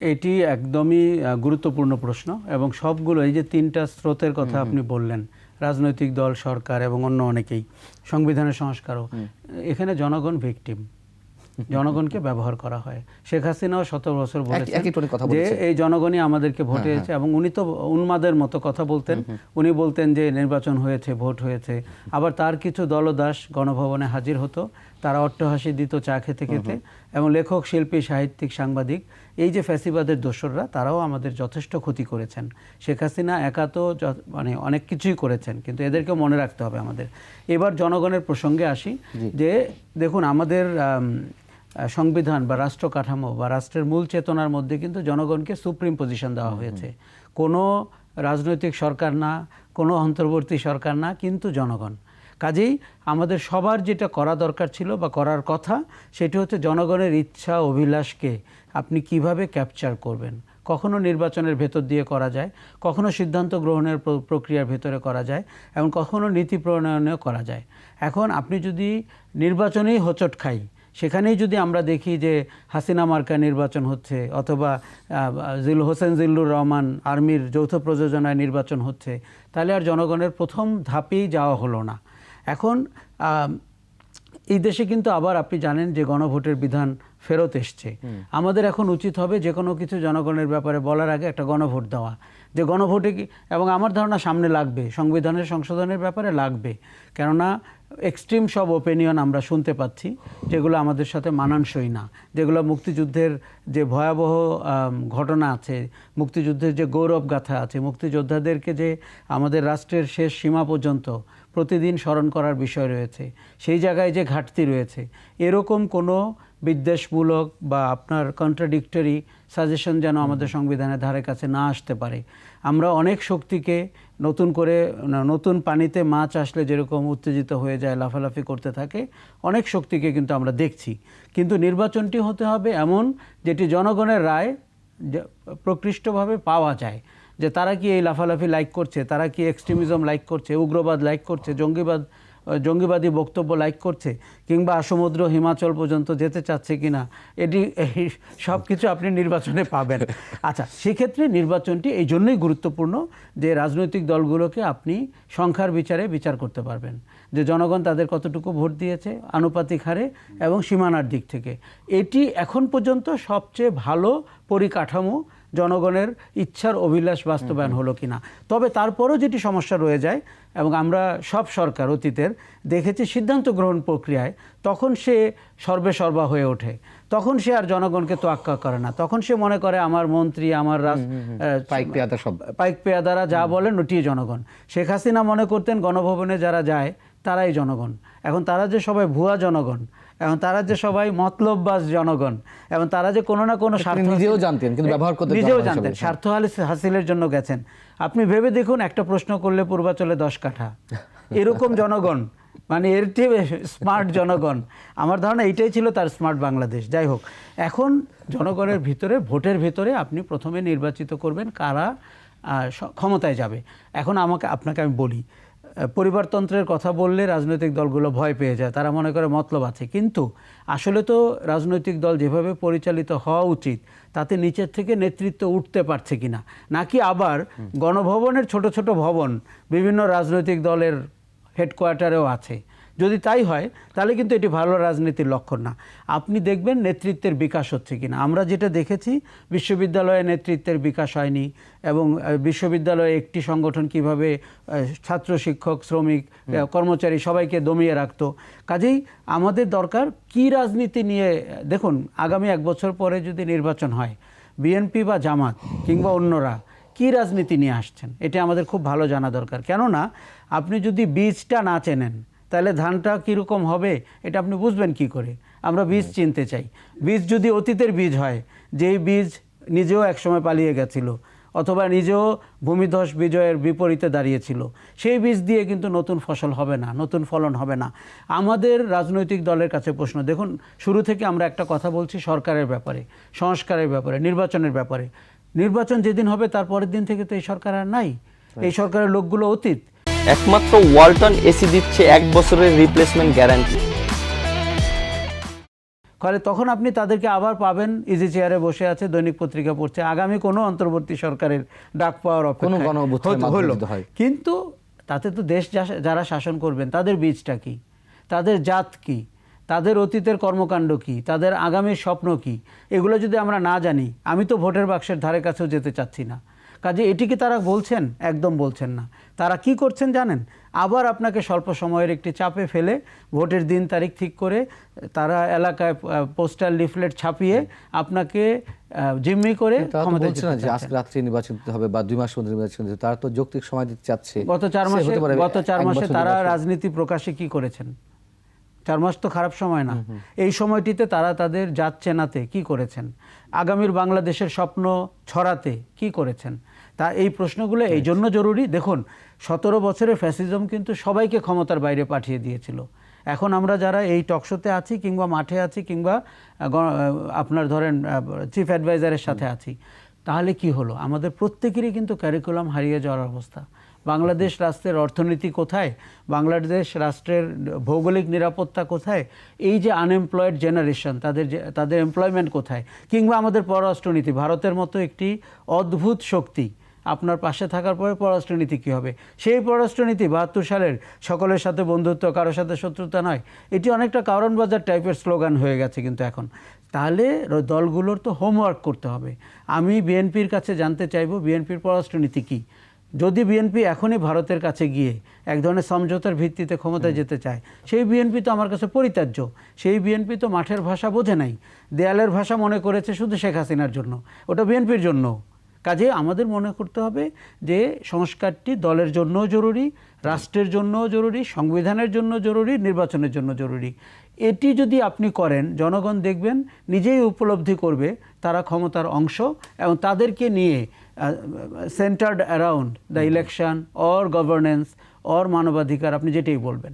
এটি একদমই গুরুত্বপূর্ণ প্রশ্ন এবং সবগুলো এই যে তিনটা স্রোতের কথা আপনি বললেন রাজনৈতিক দল সরকার এবং অন্য অনেকেই সংবিধানের সংস্কারও এখানে জনগণ ভিকটিম জনগণকে ব্যবহার করা হয়। শেখ হাসিনাও সতেরো বছর বলেছেন যে হ্যাঁ, এই জনগণই আমাদেরকে ভোটিয়েছে এবং উনি তো উন্মাদের মতো কথা বলতেন। উনি বলতেন যে নির্বাচন হয়েছে ভোট হয়েছে। আবার তার কিছু দলদাস গণভবনে হাজির হতো। তারা অট্টহাসি দিত চা খেতে খেতে। এবং লেখক শিল্পী সাহিত্যিক সাংবাদিক এই যে ফ্যাসিবাদের দোসররা তারাও আমাদের যথেষ্ট ক্ষতি করেছেন। শেখ হাসিনা একা তো মানে অনেক কিছুই করেছেন কিন্তু এদেরকে মনে রাখতে হবে আমাদের। এবার জনগণের প্রসঙ্গে আসি যে দেখুন আমাদের সংবিধান বা রাষ্ট্র কাঠামো বা রাষ্ট্রের মূল চেতনার মধ্যে কিন্তু জনগণকে সুপ্রিম পজিশন দেওয়া হয়েছে। কোনো রাজনৈতিক সরকার না কোনো অন্তর্বর্তী সরকার না কিন্তু জনগণ। কাজেই আমাদের সবার যেটা করা দরকার ছিল বা করার কথা, সেটি হচ্ছে জনগণের ইচ্ছা, অভিলাষকে আপনি কীভাবে ক্যাপচার করবেন? কখনো নির্বাচনের ভেতর দিয়ে করা যায়, কখনো সিদ্ধান্ত গ্রহণের প্র- প্রক্রিয়ার ভেতরে করা যায়, এবং কখনো নীতি প্রণয়নেও করা যায়। এখন আপনি যদি নির্বাচনেই হোঁচট খাই, সেখানেই যদি আমরা দেখি যে হাসিনা মার্কা নির্বাচন হচ্ছে, অথবা জিল, হোসেন জিল্লুর রহমান আর্মির যৌথ প্রযোজনায় নির্বাচন হচ্ছে, তাহলে আর জনগণের প্রথম ধাপেই যাওয়া হলো না। এখন এই দেশে কিন্তু আবার আপনি জানেন যে গণভোটের বিধান ফেরত এসছে। আমাদের এখন উচিত হবে যে কোনো কিছু জনগণের ব্যাপারে বলার আগে একটা গণভোট দেওয়া। যে গণভোটে কি এবং আমার ধারণা সামনে লাগবে সংবিধানের সংশোধনের ব্যাপারে লাগবে। কেননা এক্সট্রিম সব ওপিনিয়ন আমরা শুনতে পাচ্ছি যেগুলো আমাদের সাথে মানানসই না। যেগুলো মুক্তিযুদ্ধের যে ভয়াবহ ঘটনা আছে মুক্তিযুদ্ধের যে গৌরব গাথা আছে মুক্তিযোদ্ধাদেরকে যে আমাদের রাষ্ট্রের শেষ সীমা পর্যন্ত প্রতিদিন স্মরণ করার বিষয় রয়েছে। সেই জায়গায় যে ঘাটতি রয়েছে এরকম কোনো বিদ্বেষমূলক বা আপনার কন্ট্রাডিক্টরি সাজেশন যেন আমাদের সংবিধানের ধারে কাছে না আসতে পারে। আমরা অনেক শক্তিকে নতুন করে নতুন পানিতে মাছ আসলে যেরকম উত্তেজিত হয়ে যায় লাফালাফি করতে থাকে অনেক শক্তিকে কিন্তু আমরা দেখছি। কিন্তু নির্বাচনটি হতে হবে এমন যেটি জনগণের রায় প্রকৃষ্টভাবে পাওয়া যায়। যে তারা কি এই লাফালাফি লাইক করছে? তারা কি এক্সট্রিমিজম লাইক করছে? উগ্রবাদ লাইক করছে? জঙ্গিবাদ জঙ্গিবাদী বক্তব্য লাইক করছে? কিংবা সমুদ্র, হিমাচল পর্যন্ত যেতে চাচ্ছে কি না এটি সব কিছু আপনি নির্বাচনে পাবেন। আচ্ছা সেক্ষেত্রে নির্বাচনটি এই জন্যই গুরুত্বপূর্ণ যে রাজনৈতিক দলগুলোকে আপনি সংখ্যার বিচারে বিচার করতে পারবেন। যে জনগণ তাদের কতটুকু ভোট দিয়েছে, আনুপাতিক হারে এবং সীমানার দিক থেকে। এটি এখন পর্যন্ত সবচেয়ে ভালো পরিকাঠামো জনগণের ইচ্ছার অভিলাষ বাস্তবায়ন হলো কিনা। তবে তারপরও যেটি সমস্যা রয়ে যায় এবং আমরা সব সরকার অতীতের দেখেছি সিদ্ধান্ত গ্রহণ প্রক্রিয়ায় তখন সে সর্বে সর্বা হয়ে ওঠে। তখন সে আর জনগণকে তোয়াক্কা করে না। তখন সে মনে করে আমার মন্ত্রী আমার পাইক পেয়াদা সব। পাইক পেয়াদারা যা বলেন ওটিই জনগণ। শেখ হাসিনা মনে করতেন গণভবনে যারা যায় তারাই জনগণ। এখন তারা যে সবাই ভুয়া জনগণ এবং তারা যে সবাই মতলববাজ জনগণ এবং তারা যে কোনো না কোনো স্বার্থ নিজেও জানতেন, কিন্তু ব্যবহার করতে নিজেও জানতেন স্বার্থ হাসিলের জন্য গেছেন। আপনি ভেবে দেখুন একটা প্রশ্ন করলে পূর্বাচলে দশ কাঠা। এরকম জনগণ মানে এর চেয়ে স্মার্ট জনগণ। আমার ধারণা এটাই ছিল তার স্মার্ট বাংলাদেশ। যাই হোক এখন জনগণের ভিতরে ভোটের ভিতরে আপনি প্রথমে নির্বাচিত করবেন কারা ক্ষমতায় যাবে। এখন আমাকে আপনাকে আমি বলি পরিবারতন্ত্রের কথা বললে রাজনৈতিক দলগুলো ভয় পেয়ে যায়, তারা মনে করে মতলব আছে। কিন্তু আসলে তো রাজনৈতিক দল যেভাবে পরিচালিত হওয়া উচিত, তাতে নিচের থেকে নেতৃত্ব উঠতে পারছে কিনা? নাকি আবার গণভবনের ছোট ছোট ভবন বিভিন্ন রাজনৈতিক দলের হেডকোয়ার্টারেও আছে? যদি তাই হয় তাহলে কিন্তু এটি ভালো রাজনীতির লক্ষণ না। আপনি দেখবেন নেতৃত্বের বিকাশ হচ্ছে কিনা। আমরা যেটা দেখেছি বিশ্ববিদ্যালয়ে নেতৃত্বের বিকাশ হয়নি এবং বিশ্ববিদ্যালয়ে একটি সংগঠন কীভাবে ছাত্র শিক্ষক শ্রমিক কর্মচারী সবাইকে দমিয়ে রাখতো। কাজেই আমাদের দরকার কি রাজনীতি নিয়ে দেখুন আগামী এক বছর পরে যদি নির্বাচন হয় বিএনপি বা জামাত কিংবা অন্যরা কি রাজনীতি নিয়ে আসছেন? এটা আমাদের খুব ভালো জানা দরকার। কেননা আপনি যদি বীজটা না চেনেন তাহলে ধানটা কীরকম হবে এটা আপনি বুঝবেন কি করে? আমরা বীজ চিনতে চাই। বীজ যদি অতীতের বীজ হয় যেই বীজ নিজেও একসময় পালিয়ে গেছিল অথবা নিজেও ভূমিধস বিজয়ের বিপরীতে দাঁড়িয়েছিল সেই বীজ দিয়ে কিন্তু নতুন ফসল হবে না নতুন ফলন হবে না। আমাদের রাজনৈতিক দলের কাছে প্রশ্ন দেখুন শুরু থেকে আমরা একটা কথা বলছি সরকারের ব্যাপারে সংস্কারের ব্যাপারে নির্বাচনের ব্যাপারে। নির্বাচন যেদিন হবে তার পরের দিন থেকে তো এই সরকার আর নাই। এই সরকারের লোকগুলো অতীত। একমাত্র ওয়ালটন এসি দিচ্ছে এক বছরের রিপ্লেসমেন্ট গ্যারান্টি ফলে তখন আপনি তাদেরকে আবার পাবেন ইজি চেয়ারে বসে আছে দৈনিক পত্রিকা পড়ছে। আগামী কোনো অন্তর্বর্তী সরকারের ডাক পাওয়ার হয়। কিন্তু তাতে তো দেশ যা- যারা শাসন করবেন তাদের বীজটা কি? তাদের জাত কি? তাদের অতীতের কর্মকাণ্ড কি? তাদের আগামীর স্বপ্ন কি? এগুলো যদি আমরা না জানি আমি তো ভোটের বাক্সের ধারে কাছেও যেতে চাচ্ছি না। কাজে এটি কি তারা বলছেন? একদম বলছেন না। তারা কি করছেন জানেন? আবার আপনাকে স্বল্প সময়ের একটি চাপে ফেলে ভোটের দিন তারিখ ঠিক করে তারা এলাকায় পোস্টাল লিফলেট ছাপিয়ে আপনাকে আহ, জিম্মি করে তারা তো বলছে না যে আজকে রাত্রে নির্বাচন দিতে হবে বা দুই মাস মধ্যে নির্বাচন দিতে তারা তো যৌক্তিক সময় দিতে চাচ্ছে। গত চার মাসে গত চার মাসে তারা রাজনীতি প্রকাশে কি করেছেন? চার মাস তো খারাপ সময় না। এই সময়টিতে তারা তাদের জাত চেনাতে কি করেছেন? আগামীর বাংলাদেশের স্বপ্ন ছড়াতে কি করেছেন? তা এই প্রশ্নগুলো এই জন্য জরুরি। দেখুন সতেরো বছরের ফ্যাসিজম কিন্তু সবাইকে ক্ষমতার বাইরে পাঠিয়ে দিয়েছিল। এখন আমরা যারা এই টকশোতে আছি কিংবা মাঠে আছি কিংবা আপনার ধরেন চিফ অ্যাডভাইজারের সাথে আছি তাহলে কি হলো? আমাদের প্রত্যেকেরই কিন্তু ক্যারিকুলাম হারিয়ে যাওয়ার অবস্থা। বাংলাদেশ রাষ্ট্রের অর্থনীতি কোথায়? বাংলাদেশ রাষ্ট্রের ভৌগোলিক নিরাপত্তা কোথায়? এই যে আনএমপ্লয়েড জেনারেশন তাদের তাদের এমপ্লয়মেন্ট কোথায়? কিংবা আমাদের পররাষ্ট্রনীতি, ভারতের মতো একটি অদ্ভুত শক্তি, আপনার পাশে থাকার পরে পররাষ্ট্রনীতি কী হবে? সেই পররাষ্ট্রনীতি বাহাত্তর সালের সকলের সাথে বন্ধুত্ব কারোর সাথে শত্রুতা নয়। এটি অনেকটা কারণ বাজার টাইপের স্লোগান হয়ে গেছে কিন্তু এখন। তাহলে দলগুলোর তো হোমওয়ার্ক করতে হবে। আমি বিএনপির কাছে জানতে চাইব, বিএনপির পররাষ্ট্রনীতি কী? যদি বিএনপি এখনই ভারতের কাছে গিয়ে এক ধরনের সমঝোতার ভিত্তিতে ক্ষমতায় যেতে চায় সেই বিএনপি তো আমার কাছে পরিত্যাজ্য। সেই বিএনপি তো মাঠের ভাষা বোঝে নাই দেয়ালের ভাষা মনে করেছে শুধু শেখ হাসিনার জন্য ওটা বিএনপির জন্য। কাজে আমাদের মনে করতে হবে যে সংস্কারটি দলের জন্যও জরুরি রাষ্ট্রের জন্যও জরুরি সংবিধানের জন্য জরুরি নির্বাচনের জন্য জরুরি। এটি যদি আপনি করেন জনগণ দেখবেন নিজেই উপলব্ধি করবে তারা ক্ষমতার অংশ এবং তাদেরকে নিয়ে centred around the election or governance or মানবাধিকার আপনি যেটাই বলবেন।